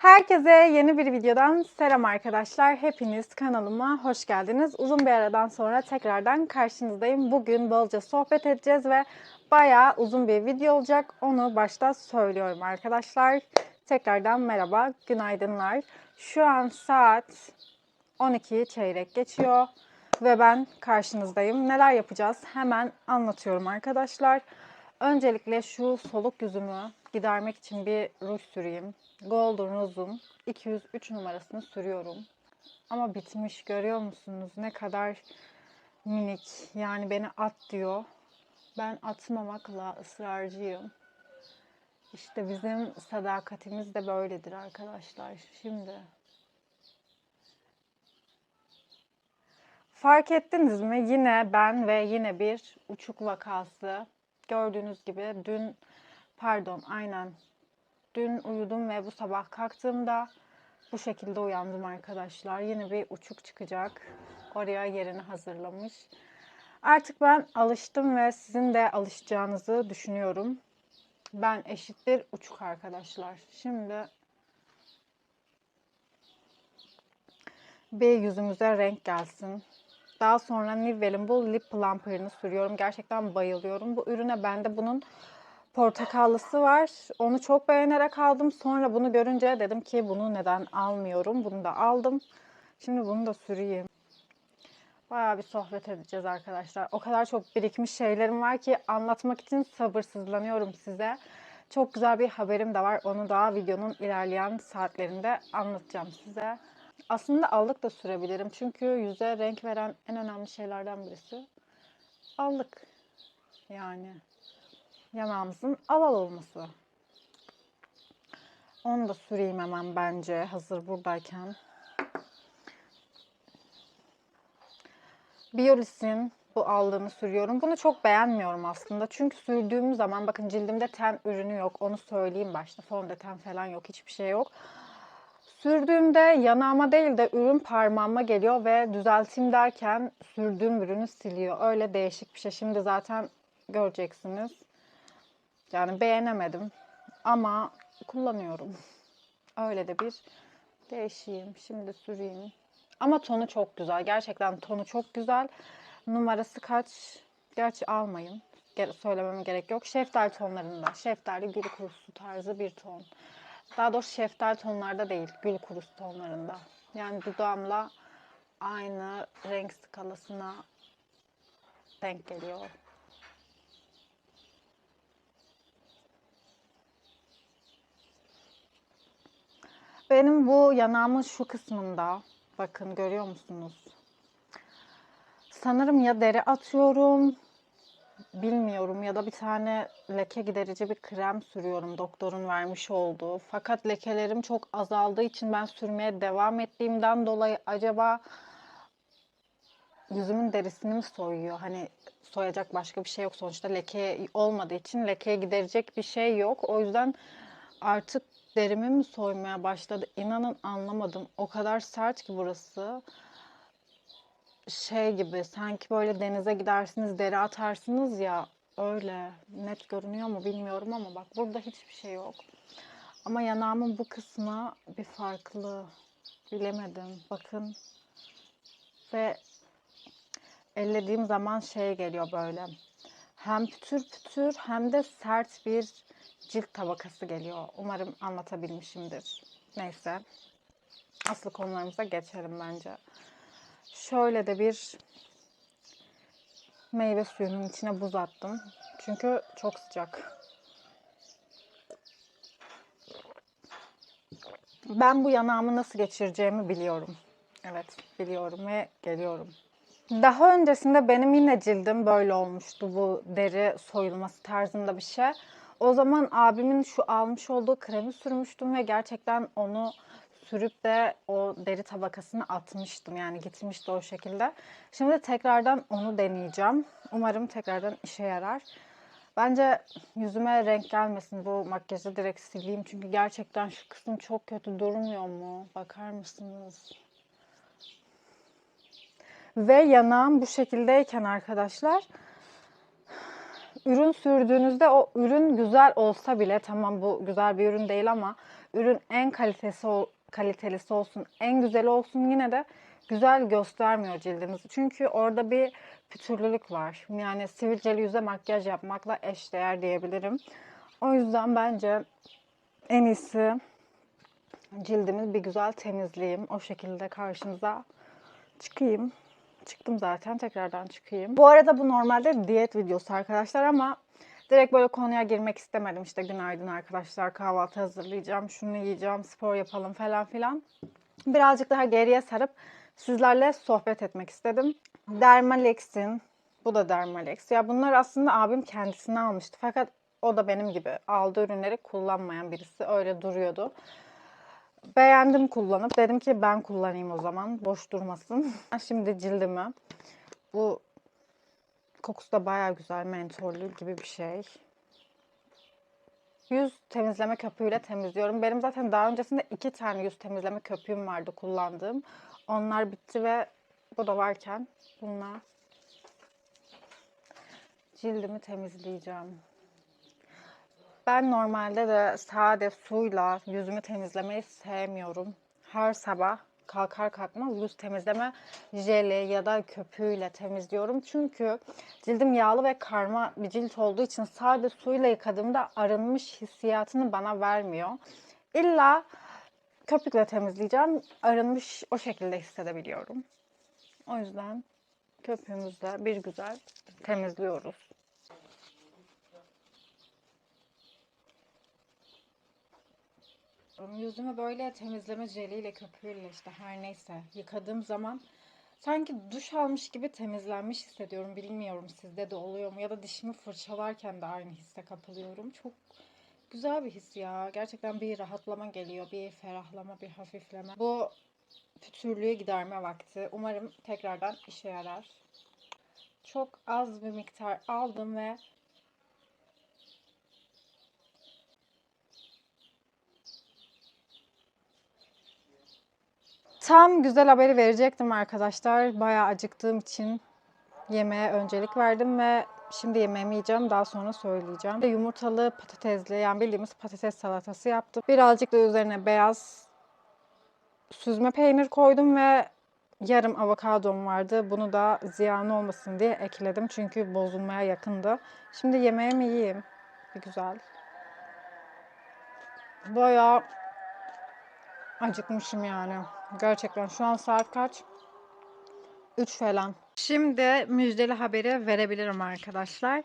Herkese yeni bir videodan selam arkadaşlar. Hepiniz kanalıma hoş geldiniz. Uzun bir aradan sonra tekrardan karşınızdayım. Bugün bolca sohbet edeceğiz ve bayağı uzun bir video olacak. Onu başta söylüyorum arkadaşlar. Tekrardan merhaba, günaydınlar. Şu an saat 12 çeyrek geçiyor ve ben karşınızdayım. Neler yapacağız? Hemen anlatıyorum arkadaşlar. Öncelikle şu soluk yüzümü gidermek için bir ruj süreyim. Golden Rose'un 203 numarasını sürüyorum. Ama bitmiş görüyor musunuz? Ne kadar minik. Yani beni at diyor. Ben atmamakla ısrarcıyım. İşte bizim sadakatimiz de böyledir arkadaşlar. Şimdi Fark ettiniz mi? Yine ben ve yine bir uçuk vakası. Gördüğünüz gibi dün, pardon aynen dün uyudum ve bu sabah kalktığımda bu şekilde uyandım arkadaşlar. Yine bir uçuk çıkacak. Oraya yerini hazırlamış. Artık ben alıştım ve sizin de alışacağınızı düşünüyorum. Ben eşittir uçuk arkadaşlar. Şimdi bir yüzümüze renk gelsin. Daha sonra Nivelle'in bu lip plumper'ını sürüyorum. Gerçekten bayılıyorum. Bu ürüne bende bunun portakallısı var. Onu çok beğenerek aldım. Sonra bunu görünce dedim ki bunu neden almıyorum. Bunu da aldım. Şimdi bunu da süreyim. Bayağı bir sohbet edeceğiz arkadaşlar. O kadar çok birikmiş şeylerim var ki anlatmak için sabırsızlanıyorum size. Çok güzel bir haberim de var. Onu da videonun ilerleyen saatlerinde anlatacağım size. Aslında allık da sürebilirim. Çünkü yüze renk veren en önemli şeylerden birisi allık. Yani yanağımızın alal olması. Onu da süreyim hemen bence hazır buradayken. Biolis'in bu aldığımı sürüyorum. Bunu çok beğenmiyorum aslında. Çünkü sürdüğüm zaman bakın cildimde ten ürünü yok. Onu söyleyeyim başta. Fondöten falan yok. Hiçbir şey yok. Sürdüğümde yanağıma değil de ürün parmağıma geliyor ve düzelteyim derken sürdüğüm ürünü siliyor. Öyle değişik bir şey. Şimdi zaten göreceksiniz. Yani beğenemedim ama kullanıyorum. Öyle de bir değişeyim. Şimdi süreyim. Ama tonu çok güzel. Gerçekten tonu çok güzel. Numarası kaç? Gerçi almayın. Söylememe gerek yok. Şeftali tonlarında. Şeftali gül kurusu tarzı bir ton. Daha doğrusu şeftali tonlarda değil, gül kurusu tonlarında. Yani dudağımla aynı renk skalasına denk geliyor. Benim bu yanağımın şu kısmında, bakın görüyor musunuz? Sanırım ya deri atıyorum, bilmiyorum ya da bir tane leke giderici bir krem sürüyorum doktorun vermiş olduğu. Fakat lekelerim çok azaldığı için ben sürmeye devam ettiğimden dolayı acaba yüzümün derisini mi soyuyor? Hani soyacak başka bir şey yok sonuçta leke olmadığı için lekeye giderecek bir şey yok. O yüzden artık derimi mi soymaya başladı? İnanın anlamadım. O kadar sert ki burası şey gibi sanki böyle denize gidersiniz deri atarsınız ya öyle net görünüyor mu bilmiyorum ama bak burada hiçbir şey yok. Ama yanağımın bu kısmı bir farklı bilemedim bakın ve ellediğim zaman şey geliyor böyle hem pütür pütür hem de sert bir cilt tabakası geliyor. Umarım anlatabilmişimdir. Neyse asıl konularımıza geçelim bence. Şöyle de bir meyve suyunun içine buz attım. Çünkü çok sıcak. Ben bu yanağımı nasıl geçireceğimi biliyorum. Evet, biliyorum ve geliyorum. Daha öncesinde benim yine cildim böyle olmuştu. Bu deri soyulması tarzında bir şey. O zaman abimin şu almış olduğu kremi sürmüştüm ve gerçekten onu sürüp de o deri tabakasını atmıştım. Yani gitmişti o şekilde. Şimdi tekrardan onu deneyeceğim. Umarım tekrardan işe yarar. Bence yüzüme renk gelmesin. Bu makyajı direkt sileyim. Çünkü gerçekten şu kısım çok kötü durmuyor mu? Bakar mısınız? Ve yanağım bu şekildeyken arkadaşlar ürün sürdüğünüzde o ürün güzel olsa bile tamam bu güzel bir ürün değil ama ürün en kalitesi kalitelisi olsun, en güzeli olsun yine de güzel göstermiyor cildimizi. Çünkü orada bir pütürlülük var. Yani sivilceli yüze makyaj yapmakla eşdeğer diyebilirim. O yüzden bence en iyisi cildimi bir güzel temizleyeyim. O şekilde karşınıza çıkayım. Çıktım zaten tekrardan çıkayım. Bu arada bu normalde diyet videosu arkadaşlar ama direkt böyle konuya girmek istemedim. İşte günaydın arkadaşlar kahvaltı hazırlayacağım, şunu yiyeceğim, spor yapalım falan filan. Birazcık daha geriye sarıp sizlerle sohbet etmek istedim. Dermalex'in, bu da Dermalex. Ya bunlar aslında abim kendisine almıştı. Fakat o da benim gibi aldığı ürünleri kullanmayan birisi. Öyle duruyordu. Beğendim kullanıp. Dedim ki ben kullanayım o zaman. Boş durmasın. Şimdi cildimi. Bu kokusu da baya güzel. Mentollü gibi bir şey. Yüz temizleme köpüğüyle temizliyorum. Benim zaten daha öncesinde iki tane yüz temizleme köpüğüm vardı kullandığım. Onlar bitti ve bu da varken bununla cildimi temizleyeceğim. Ben normalde de sade suyla yüzümü temizlemeyi sevmiyorum. Her sabah kalkar kalkmaz yüz temizleme jeli ya da köpüğüyle temizliyorum. Çünkü cildim yağlı ve karma bir cilt olduğu için sade suyla yıkadığımda arınmış hissiyatını bana vermiyor. İlla köpükle temizleyeceğim. Arınmış o şekilde hissedebiliyorum. O yüzden köpüğümüzle bir güzel temizliyoruz. Yüzümü böyle temizleme jeliyle, köpüğüyle işte her neyse yıkadığım zaman sanki duş almış gibi temizlenmiş hissediyorum. Bilmiyorum sizde de oluyor mu? Ya da dişimi fırçalarken de aynı hisse kapılıyorum. Çok güzel bir his ya. Gerçekten bir rahatlama geliyor, bir ferahlama, bir hafifleme. Bu pütürlüğü giderme vakti. Umarım tekrardan işe yarar. Çok az bir miktar aldım ve Tam güzel haberi verecektim arkadaşlar. Bayağı acıktığım için yemeğe öncelik verdim ve şimdi yemeğimi yiyeceğim. Daha sonra söyleyeceğim. Yumurtalı patatesli yani bildiğimiz patates salatası yaptım. Birazcık da üzerine beyaz süzme peynir koydum ve yarım avokadom vardı. Bunu da ziyan olmasın diye ekledim. Çünkü bozulmaya yakındı. Şimdi yemeğimi yiyeyim. Bir güzel. Bayağı acıkmışım yani. Gerçekten şu an saat kaç? 3 falan. Şimdi müjdeli haberi verebilirim arkadaşlar.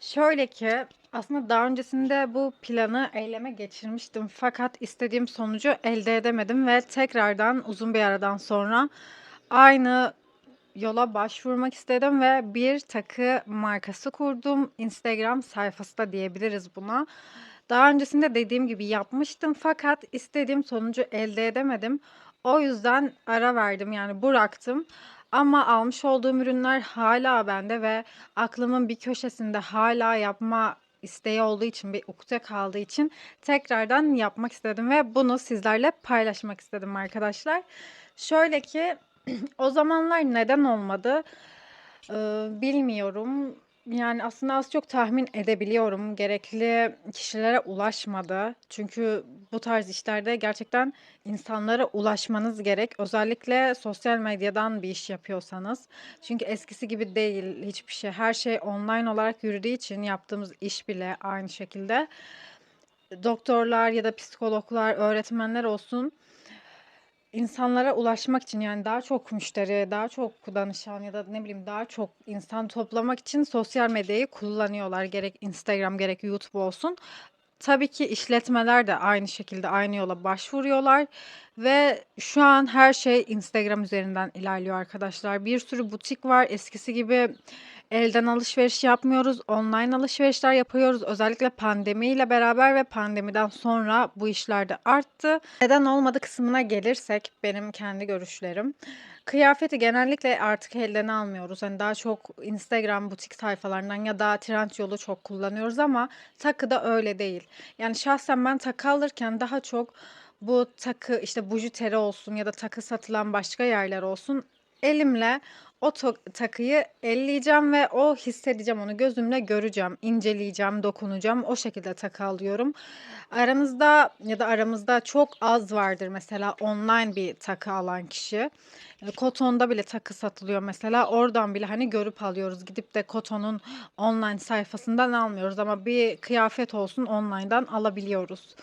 Şöyle ki aslında daha öncesinde bu planı eyleme geçirmiştim. Fakat istediğim sonucu elde edemedim ve tekrardan uzun bir aradan sonra aynı yola başvurmak istedim ve bir takı markası kurdum. Instagram sayfası da diyebiliriz buna. Daha öncesinde dediğim gibi yapmıştım fakat istediğim sonucu elde edemedim. O yüzden ara verdim yani bıraktım. Ama almış olduğum ürünler hala bende ve aklımın bir köşesinde hala yapma isteği olduğu için, bir ukde kaldığı için tekrardan yapmak istedim ve bunu sizlerle paylaşmak istedim arkadaşlar. Şöyle ki o zamanlar neden olmadı Eee, bilmiyorum. Yani aslında az çok tahmin edebiliyorum. Gerekli kişilere ulaşmadı. Çünkü bu tarz işlerde gerçekten insanlara ulaşmanız gerek. Özellikle sosyal medyadan bir iş yapıyorsanız. Çünkü eskisi gibi değil hiçbir şey. Her şey online olarak yürüdüğü için yaptığımız iş bile aynı şekilde. Doktorlar ya da psikologlar, öğretmenler olsun insanlara ulaşmak için yani daha çok müşteri, daha çok danışan ya da ne bileyim daha çok insan toplamak için sosyal medyayı kullanıyorlar. Gerek Instagram gerek YouTube olsun. Tabii ki işletmeler de aynı şekilde aynı yola başvuruyorlar ve şu an her şey Instagram üzerinden ilerliyor arkadaşlar. Bir sürü butik var. Eskisi gibi elden alışveriş yapmıyoruz. Online alışverişler yapıyoruz. Özellikle pandemiyle beraber ve pandemiden sonra bu işler de arttı. Neden olmadı kısmına gelirsek benim kendi görüşlerim. Kıyafeti genellikle artık elden almıyoruz. Hani daha çok Instagram butik sayfalarından ya da Trendyol'u çok kullanıyoruz ama takı da öyle değil. Yani şahsen ben takı alırken daha çok bu takı işte bujiteri olsun ya da takı satılan başka yerler olsun elimle o takıyı elleyeceğim ve o hissedeceğim, onu gözümle göreceğim, inceleyeceğim, dokunacağım. O şekilde takı alıyorum. Aranızda ya da aramızda çok az vardır mesela online bir takı alan kişi. Eee, Koton'da bile takı satılıyor mesela. Oradan bile, hani, görüp alıyoruz. Gidip de Koton'un online sayfasından almıyoruz ama bir kıyafet olsun online'dan alabiliyoruz.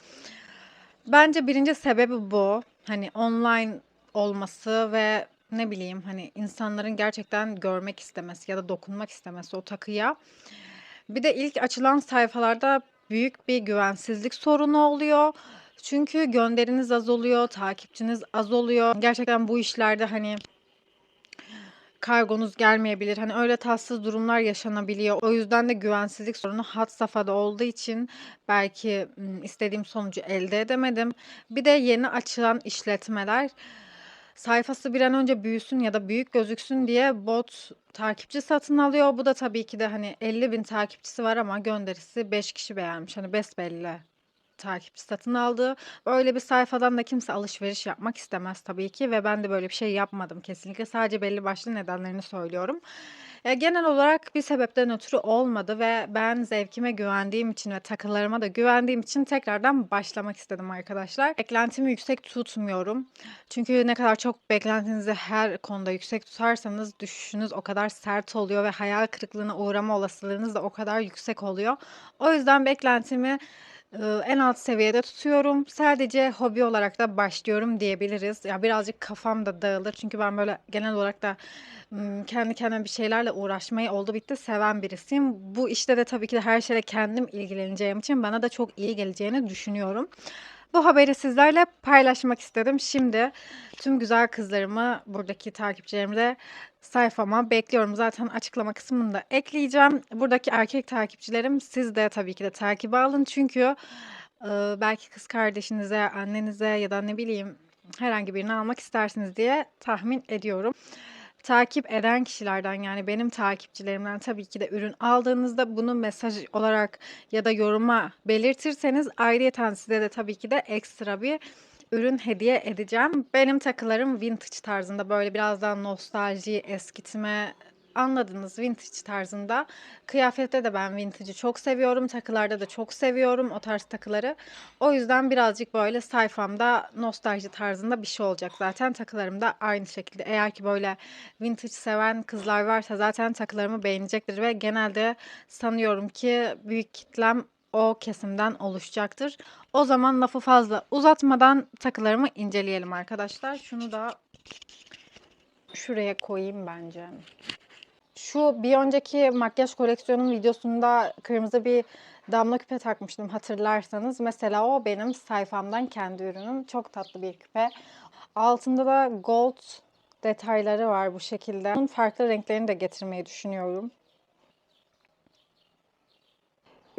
Bence 1. sebebi bu. Hani, online olması ve ne bileyim, hani, insanların gerçekten görmek istemesi ya da dokunmak istemesi o takıya. Bir de ilk açılan sayfalarda büyük bir güvensizlik sorunu oluyor. Çünkü gönderiniz az oluyor, takipçiniz az oluyor. Gerçekten bu işlerde, hani kargonuz gelmeyebilir. Hani, öyle tatsız durumlar yaşanabiliyor. O yüzden de güvensizlik sorunu had safhada olduğu için belki, istediğim sonucu elde edemedim. Bir de yeni açılan işletmeler sayfası bir an önce büyüsün ya da büyük gözüksün diye bot takipçi satın alıyor. Bu da tabii ki de, hani, 50.000 takipçisi var ama gönderisi 5 kişi beğenmiş. Hani, besbelli takipçi satın aldı. Böyle bir sayfadan da kimse alışveriş yapmak istemez tabii ki ve ben de böyle bir şey yapmadım kesinlikle. Sadece belli başlı nedenlerini söylüyorum. Eee, genel olarak bir sebepten ötürü olmadı ve ben zevkime güvendiğim için ve takılarıma da güvendiğim için tekrardan başlamak istedim arkadaşlar. Beklentimi yüksek tutmuyorum. Çünkü ne kadar çok beklentinizi her konuda yüksek tutarsanız düşüşünüz o kadar sert oluyor ve hayal kırıklığına uğrama olasılığınız da o kadar yüksek oluyor. O yüzden beklentimi, en alt seviyede tutuyorum. Sadece hobi olarak da başlıyorum diyebiliriz. Ya, birazcık kafam da dağılır çünkü ben böyle genel olarak da, kendi kendime bir şeylerle uğraşmayı oldu bitti seven birisiyim. Bu işte de tabii ki de her şeyle kendim ilgileneceğim için bana da çok iyi geleceğini düşünüyorum. Bu haberi sizlerle paylaşmak istedim. Şimdi tüm güzel kızlarımı, buradaki takipçilerimi de sayfama bekliyorum. Zaten açıklama kısmında ekleyeceğim. Buradaki erkek takipçilerim siz de tabii ki de takibe alın. Çünkü, ııı, belki kız kardeşinize, annenize ya da ne bileyim herhangi birini almak istersiniz diye tahmin ediyorum. Takip eden kişilerden, yani benim takipçilerimden tabii ki de ürün aldığınızda bunu mesaj olarak ya da yoruma belirtirseniz ayrıyeten size de tabii ki de ekstra bir ürün hediye edeceğim. Benim takılarım vintage tarzında, böyle biraz daha nostalji, eskitme, anladınız, vintage tarzında. Kıyafette de ben vintage'ı çok seviyorum. Takılarda da çok seviyorum o tarz takıları. O yüzden birazcık böyle sayfamda nostalji tarzında bir şey olacak zaten. Takılarım da aynı şekilde. Eğer ki böyle vintage seven kızlar varsa zaten takılarımı beğenecektir ve genelde sanıyorum ki büyük kitlem o kesimden oluşacaktır. O zaman lafı fazla uzatmadan takılarımı inceleyelim arkadaşlar. Şunu da şuraya koyayım bence. Şu bir önceki makyaj koleksiyonum videosunda kırmızı bir damla küpe takmıştım hatırlarsanız. Mesela o benim sayfamdan kendi ürünüm. Çok tatlı bir küpe. Altında da gold detayları var bu şekilde. Bunun farklı renklerini de getirmeyi düşünüyorum.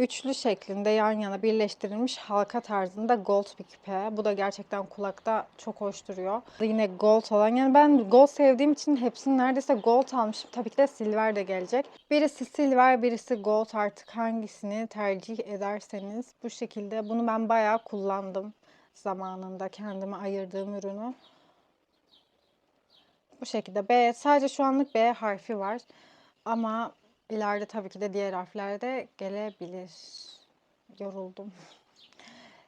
Üçlü şeklinde yan yana birleştirilmiş halka tarzında gold bir küpe. Bu da gerçekten kulakta çok hoş duruyor. Yine gold olan yani ben gold sevdiğim için hepsini neredeyse gold almışım. Tabii ki de silver de gelecek. Birisi silver, birisi gold artık hangisini tercih ederseniz bu şekilde. Bunu ben bayağı kullandım zamanında kendime ayırdığım ürünü. Bu şekilde B sadece şu anlık B harfi var. Ama ileride tabii ki de diğer harfler gelebilir. Yoruldum.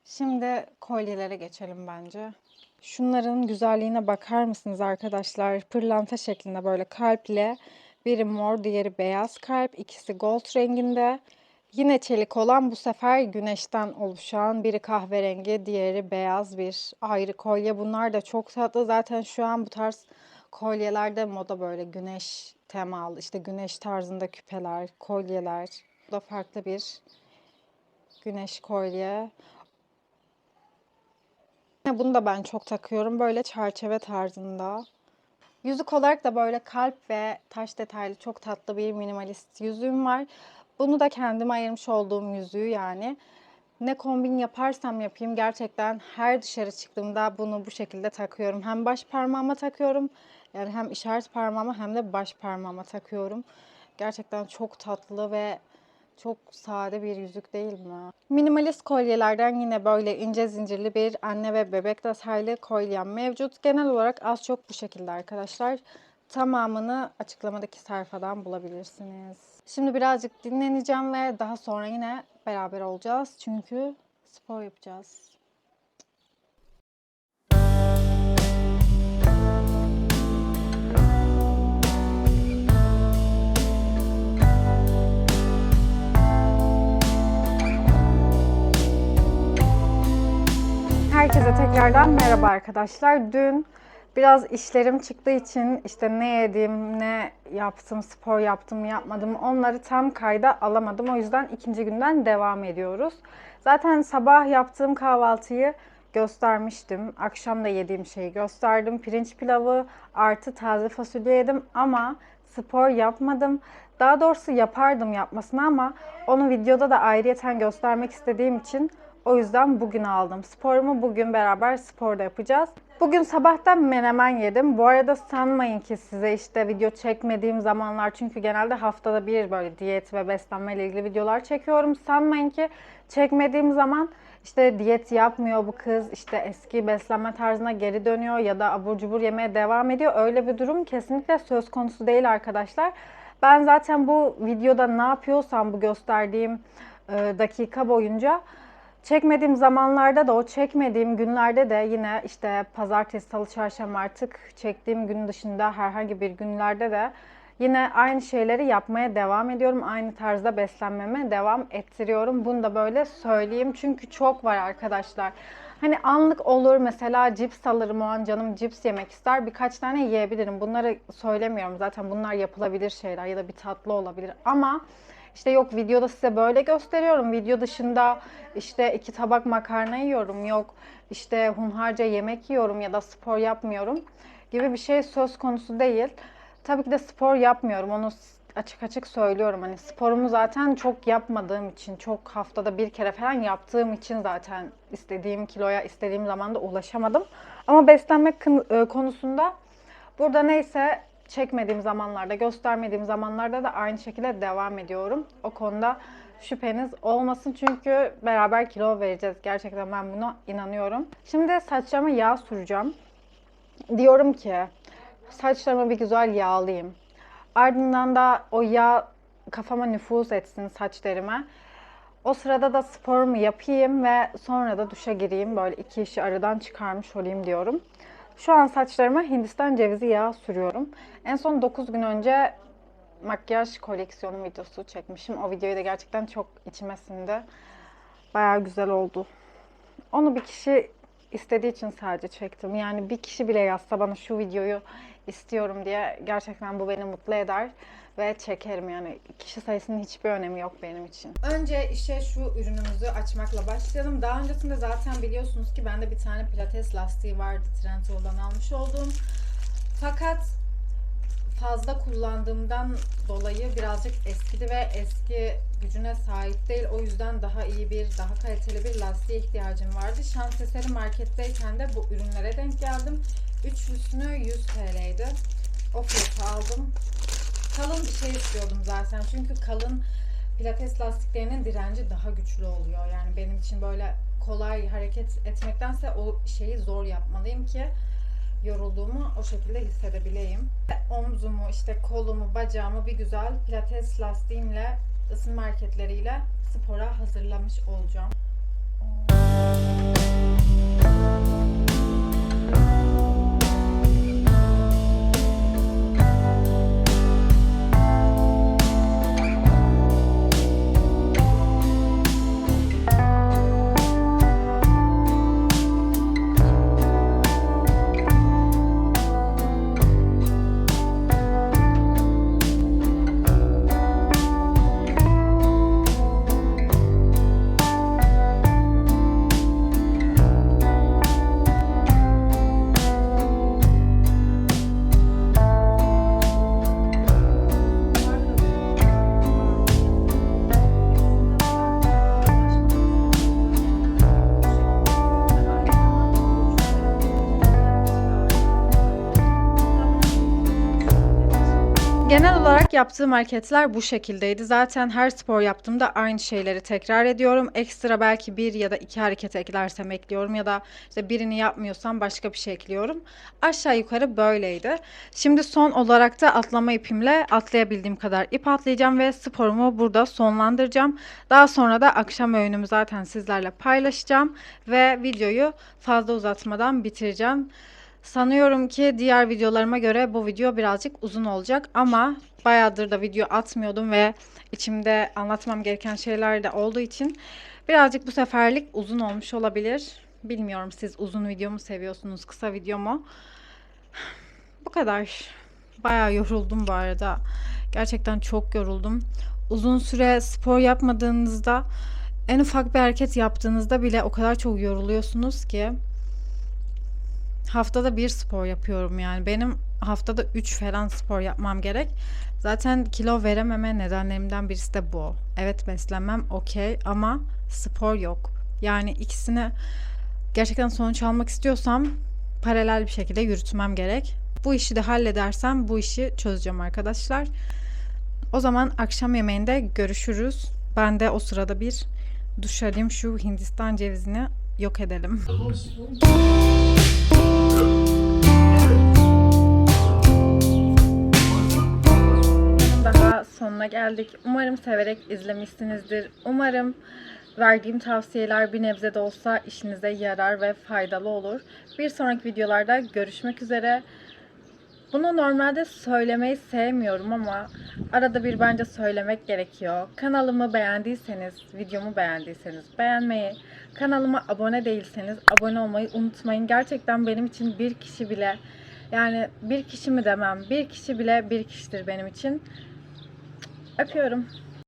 Şimdi kolyelere geçelim bence. Şunların güzelliğine bakar mısınız arkadaşlar? Pırlanta şeklinde böyle kalple. Biri mor, diğeri beyaz kalp. İkisi gold renginde. Yine çelik olan bu sefer güneşten oluşan biri kahverengi, diğeri beyaz bir ayrı kolye. Bunlar da çok tatlı. Zaten şu an bu tarz kolyelerde moda böyle güneş temalı, işte güneş tarzında küpeler, kolyeler. Bu da farklı bir güneş kolye. Bunu da ben çok takıyorum. Böyle çerçeve tarzında. Yüzük olarak da böyle kalp ve taş detaylı çok tatlı bir minimalist yüzüğüm var. Bunu da kendime ayırmış olduğum yüzüğü yani. Ne kombin yaparsam yapayım gerçekten her dışarı çıktığımda bunu bu şekilde takıyorum. Hem baş parmağıma takıyorum yani hem işaret parmağıma hem de baş parmağıma takıyorum. Gerçekten çok tatlı ve çok sade bir yüzük değil mi? Minimalist kolyelerden yine böyle ince zincirli bir anne ve bebek detaylı kolyem mevcut. Genel olarak az çok bu şekilde arkadaşlar. Tamamını açıklamadaki sayfadan bulabilirsiniz. Şimdi birazcık dinleneceğim ve daha sonra yine beraber olacağız. Çünkü spor yapacağız. Herkese tekrardan merhaba arkadaşlar. Dün biraz işlerim çıktığı için işte ne yedim, ne yaptım, spor yaptım yapmadım onları tam kayda alamadım. O yüzden ikinci günden devam ediyoruz. Zaten sabah yaptığım kahvaltıyı göstermiştim. Akşam da yediğim şeyi gösterdim. Pirinç pilavı artı taze fasulye yedim ama spor yapmadım. Daha doğrusu yapardım yapmasını ama onu videoda da ayrıyeten göstermek istediğim için o yüzden bugün aldım. Sporumu bugün beraber sporda yapacağız. Bugün sabahtan menemen yedim. Bu arada sanmayın ki size işte video çekmediğim zamanlar çünkü genelde haftada bir böyle diyet ve beslenme ile ilgili videolar çekiyorum. Sanmayın ki çekmediğim zaman işte diyet yapmıyor bu kız, işte eski beslenme tarzına geri dönüyor ya da abur cubur yemeye devam ediyor. Öyle bir durum kesinlikle söz konusu değil arkadaşlar. Ben zaten bu videoda ne yapıyorsam bu gösterdiğim e, dakika boyunca Çekmediğim zamanlarda da o çekmediğim günlerde de yine işte pazartesi, salı, çarşamba artık çektiğim gün dışında herhangi bir günlerde de yine aynı şeyleri yapmaya devam ediyorum. Aynı tarzda beslenmeme devam ettiriyorum. Bunu da böyle söyleyeyim. Çünkü çok var arkadaşlar. Hani anlık olur mesela cips alırım o an canım cips yemek ister. Birkaç tane yiyebilirim. Bunları söylemiyorum zaten bunlar yapılabilir şeyler ya da bir tatlı olabilir. Ama işte yok videoda size böyle gösteriyorum. Video dışında işte iki tabak makarna yiyorum. Yok işte hunharca yemek yiyorum ya da spor yapmıyorum gibi bir şey söz konusu değil. Tabii ki de spor yapmıyorum. Onu açık açık söylüyorum. Hani sporumu zaten çok yapmadığım için, çok haftada bir kere falan yaptığım için zaten istediğim kiloya istediğim zamanda ulaşamadım. Ama beslenme e, konusunda burada neyse çekmediğim zamanlarda, göstermediğim zamanlarda da aynı şekilde devam ediyorum. O konuda şüpheniz olmasın çünkü beraber kilo vereceğiz. Gerçekten ben buna inanıyorum. Şimdi saçlarıma yağ süreceğim. Diyorum ki saçlarımı bir güzel yağlayayım. Ardından da o yağ kafama nüfuz etsin saç derime. O sırada da sporumu yapayım ve sonra da duşa gireyim. Böyle iki işi aradan çıkarmış olayım diyorum. Şu an saçlarıma Hindistan cevizi yağı sürüyorum. En son 9 gün önce makyaj koleksiyonu videosu çekmişim. O videoyu da gerçekten çok içime sindi. Bayağı güzel oldu. Onu bir kişi istediği için sadece çektim. Yani bir kişi bile yazsa bana şu videoyu istiyorum diye gerçekten bu beni mutlu eder ve çekerim yani. Kişi sayısının hiçbir önemi yok benim için. Önce işe şu ürünümüzü açmakla başlayalım. Daha öncesinde zaten biliyorsunuz ki bende bir tane pilates lastiği vardı Trendyol'dan almış olduğum. Fakat fazla kullandığımdan dolayı birazcık eskidi ve eski gücüne sahip değil. O yüzden daha iyi bir, daha kaliteli bir lastiğe ihtiyacım vardı. Şans eseri marketteyken de bu ürünlere denk geldim. Üçlüsünü 100 TL'ydi. O fiyatı aldım. Kalın bir şey istiyordum zaten. Çünkü kalın pilates lastiklerinin direnci daha güçlü oluyor. Yani benim için böyle kolay hareket etmektense o şeyi zor yapmalıyım ki yorulduğumu o şekilde hissedebileyim. Omzumu, işte kolumu, bacağımı bir güzel pilates lastiğimle, ısınma hareketleriyle spora hazırlamış olacağım. Genel olarak yaptığım hareketler bu şekildeydi. Zaten her spor yaptığımda aynı şeyleri tekrar ediyorum. Ekstra belki bir ya da iki hareket eklersem ekliyorum ya da işte birini yapmıyorsam başka bir şey ekliyorum. Aşağı yukarı böyleydi. Şimdi son olarak da atlama ipimle atlayabildiğim kadar ip atlayacağım ve sporumu burada sonlandıracağım. Daha sonra da akşam öğünümü zaten sizlerle paylaşacağım ve videoyu fazla uzatmadan bitireceğim. Sanıyorum ki diğer videolarıma göre bu video birazcık uzun olacak ama bayağıdır da video atmıyordum ve içimde anlatmam gereken şeyler de olduğu için birazcık bu seferlik uzun olmuş olabilir. Bilmiyorum siz uzun video mu seviyorsunuz, kısa video mu? Bu kadar. Bayağı yoruldum bu arada. Gerçekten çok yoruldum. Uzun süre spor yapmadığınızda en ufak bir hareket yaptığınızda bile o kadar çok yoruluyorsunuz ki haftada bir spor yapıyorum yani. Benim haftada 3 falan spor yapmam gerek. Zaten kilo verememe nedenlerimden birisi de bu. Evet beslenmem okey ama spor yok. Yani ikisini gerçekten sonuç almak istiyorsam paralel bir şekilde yürütmem gerek. Bu işi de halledersem bu işi çözeceğim arkadaşlar. O zaman akşam yemeğinde görüşürüz. Ben de o sırada bir duş alayım şu Hindistan cevizini yok edelim. Daha sonuna geldik. Umarım severek izlemişsinizdir. Umarım verdiğim tavsiyeler bir nebze de olsa işinize yarar ve faydalı olur. Bir sonraki videolarda görüşmek üzere. Bunu normalde söylemeyi sevmiyorum ama arada bir bence söylemek gerekiyor. Kanalımı beğendiyseniz, videomu beğendiyseniz beğenmeyi, kanalıma abone değilseniz abone olmayı unutmayın. Gerçekten benim için bir kişi bile yani bir kişi mi demem, bir kişi bile bir kişidir benim için. Öpüyorum.